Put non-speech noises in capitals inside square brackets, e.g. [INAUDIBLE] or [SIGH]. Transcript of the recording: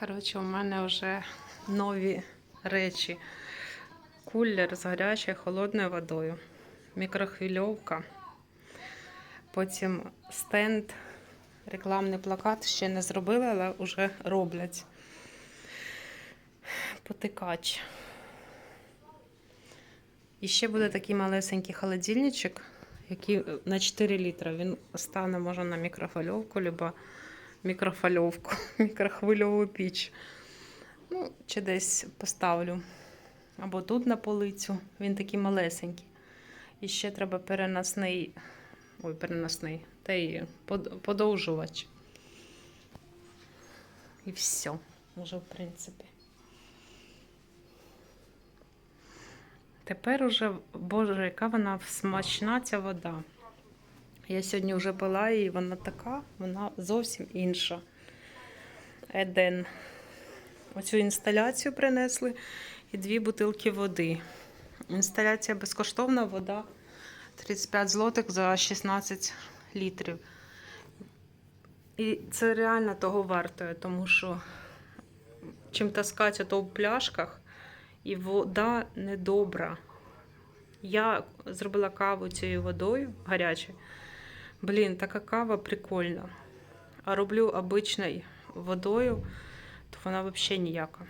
Коротше, у мене вже нові речі. Кулер з гарячою холодною водою, мікрохвильовка, потім стенд, рекламний плакат ще не зробили, але вже роблять. Потикач. І ще буде такий малесенький холодильничок, який на 4 літра. Він стане може на мікрохвильовку, либо мікрофальовку, [LAUGHS] мікрохвильову піч. Ну, чи десь поставлю. Або тут на полицю. Він такий малесенький. І ще треба переносний. Ой, переносний. Та й подовжувач. І все. Вже, в принципі. Тепер уже, боже, яка вона смачна ця вода. Я сьогодні вже пила її, вона така, вона зовсім інша. Еден. Оцю інсталяцію принесли і дві бутилки води. Інсталяція безкоштовна, вода 35 злотих за 16 літрів. І це реально того вартує, тому що чим таскати то в пляшках, і вода недобра. Я зробила каву цією водою гарячою. Блін, така кава прикольна. А роблю обичною водою, то вона взагалі ніяка.